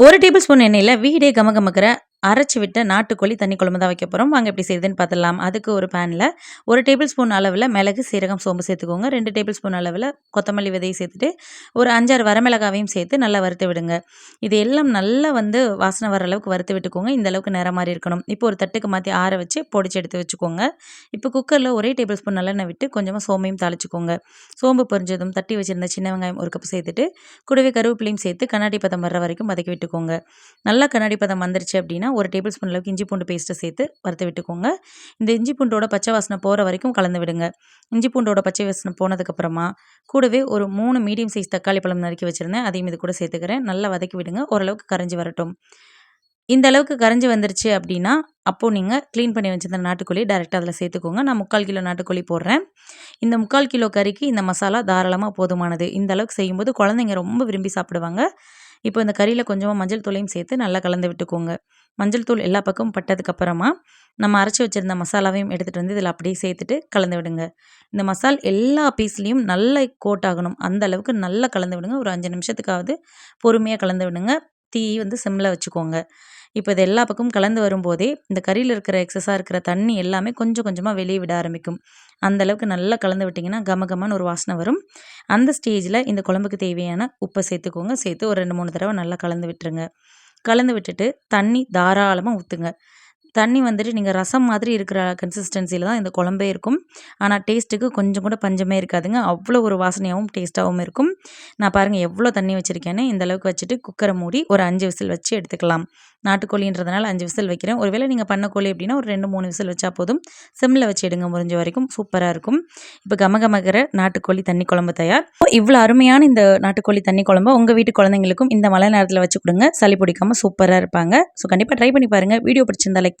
ஒரு table spoon எண்ணெயில் வீடே கமகமக்கிற அரைச்சி விட்ட நாட்டுக்கோழி தண்ணி குழம்பு தான் வைக்க போகிறோம் வாங்க எப்படி செய்யுதுன்னு பார்த்துடலாம். அதுக்கு ஒரு பேனில் ஒரு டேபிள் ஸ்பூன் அளவில் மிளகு சீரகம் சோம்பு சேர்த்துக்கோங்க. ரெண்டு டேபிள் ஸ்பூன் அளவில் கொத்தமல்லி விதையை சேர்த்துட்டு ஒரு அஞ்சாறு வரமிளகாவையும் சேர்த்து நல்லா வறுத்து விடுங்க. இது எல்லாம் நல்லா வந்து வாசனை வர அளவுக்கு வறுத்து விட்டுக்கோங்க. இந்த அளவுக்கு நேரம் மாதிரி இருக்கணும். இப்போ ஒரு தட்டுக்கு மாற்றி ஆற வச்சு பொடிச்சு எடுத்து வச்சுக்கோங்க. இப்போ குக்கரில் ஒரே டேபிள் ஸ்பூன் நல்லெண்ணெய் விட்டு கொஞ்சமாக சோம்பையும் தாளிச்சுக்கோங்க. சோம்பு பொரிஞ்சதும் தட்டி வச்சிருந்த சின்ன வெங்காயம் ஒரு கப் சேர்த்துட்டு கூடவே கருவேப்பிலையும் சேர்த்து கண்ணாடி பதம் வர்ற வரைக்கும் வதக்கி விட்டுக்கோங்க. நல்லா கண்ணாடி பதம் வந்துருச்சு அப்படின்னா ஒரு டேபிள் ஸ்பூன் அளவுக்கு இஞ்சி பூண்டு பேஸ்ட்டை சேர்த்து வறுத்து விட்டுக்கோங்க. இந்த இஞ்சி பூண்டோட பச்சை வாசனை போகிற வரைக்கும் கலந்து விடுங்க. இஞ்சி பூண்டோட பச்சை வாசனை போனதுக்கப்புறமா கூடவே ஒரு மூணு மீடியம் சைஸ் தக்காளி பழம் நறுக்கி வச்சுருந்தேன். அதையும் இது கூட சேர்த்துக்கிறேன். நல்லா வதக்கி விடுங்க. ஓரளவுக்கு கரைஞ்சி வரட்டும். இந்த அளவுக்கு கரைஞ்சி வந்துருச்சு அப்படின்னா அப்போது நீங்கள் க்ளீன் பண்ணி வச்சிருந்த நாட்டுக்கோழி டேரெக்டாக அதில் சேர்த்துக்கோங்க. நான் முக்கால் கிலோ நாட்டுக்கோழி போடுறேன். இந்த முக்கால் கிலோ கறிக்கு இந்த மசாலா தாராளமாக போதுமானது. இந்த அளவுக்கு செய்யும்போது குழந்தைங்க ரொம்ப விரும்பி சாப்பிடுவாங்க. இப்போ இந்த கறியில் கொஞ்சமாக மஞ்சள் தூளையும் சேர்த்து நல்லா கலந்து விட்டுக்கோங்க. மஞ்சள் தூள் எல்லா பக்கமும் பட்டதுக்கப்புறமா நம்ம அரைச்சி வச்சுருந்த மசாலாவையும் எடுத்துகிட்டு வந்து இதில் அப்படியே சேர்த்துட்டு கலந்து விடுங்க. இந்த மசால் எல்லா பீஸ்லேயும் நல்லா கோட் ஆகணும். அந்த அளவுக்கு நல்லா கலந்து விடுங்க. ஒரு அஞ்சு நிமிஷத்துக்காவது பொறுமையாக கலந்து விடுங்க. தீ வந்து சிம்மில் வச்சுக்கோங்க. இப்போ இது எல்லா பக்கமும் கலந்து வரும்போதே இந்த கறியில் இருக்கிற எக்ஸஸாக இருக்கிற தண்ணி எல்லாமே கொஞ்சம் கொஞ்சமாக வெளியே விட ஆரம்பிக்கும். அந்தளவுக்கு நல்லா கலந்து விட்டிங்கன்னா கம கமன்னு ஒரு வாசனை வரும். அந்த ஸ்டேஜில் இந்த குழம்புக்கு தேவையான உப்பை சேர்த்துக்கோங்க. சேர்த்து ஒரு ரெண்டு மூணு தடவை நல்லா கலந்து விட்டுருங்க. கலந்து விட்டுட்டு தண்ணி தாராளமாக ஊற்றுங்க தண்ணி வந்துட்டு நீங்கள் ரசம் மாதிரி இருக்கிற கன்சிஸ்டன்சியில் தான் இந்த குழம்பே இருக்கும். ஆனால் டேஸ்ட்டுக்கு கொஞ்சம் கூட பஞ்சமே இருக்காதுங்க. அவ்வளோ ஒரு வாசனையாகவும் டேஸ்ட்டாகவும் இருக்கும். நான் பாருங்கள் எவ்வளோ தண்ணி வச்சுருக்கேன்னு இந்தளவுக்கு வச்சுட்டு குக்கரை மூடி ஒரு அஞ்சு விசில் வச்சு எடுத்துக்கலாம். நாட்டுக்கோழின்றதுனால அஞ்சு விசில் வைக்கிறேன். ஒருவேளை நீங்கள் பண்ண கோழி அப்படின்னா ஒரு ரெண்டு மூணு விசில் வச்சா போதும். சிம்மில் வச்சு எடுங்க முடிஞ்ச வரைக்கும். சூப்பராக இருக்கும். இப்போ கமகமகிற நாட்டுக்கோழி தண்ணி குழம்பு தயார். இவ்வளோ அருமையான இந்த நாட்டுக்கோழி தண்ணி குழம்பு உங்கள் வீட்டு குழந்தைங்களுக்கும் இந்த மழை நேரத்தில் வச்சு கொடுங்க. சளி பிடிக்காமல் சூப்பராக இருப்பாங்க. ஸோ கண்டிப்பாக ட்ரை பண்ணி பாருங்கள் வீடியோ பிடிச்சிருந்தா லைக்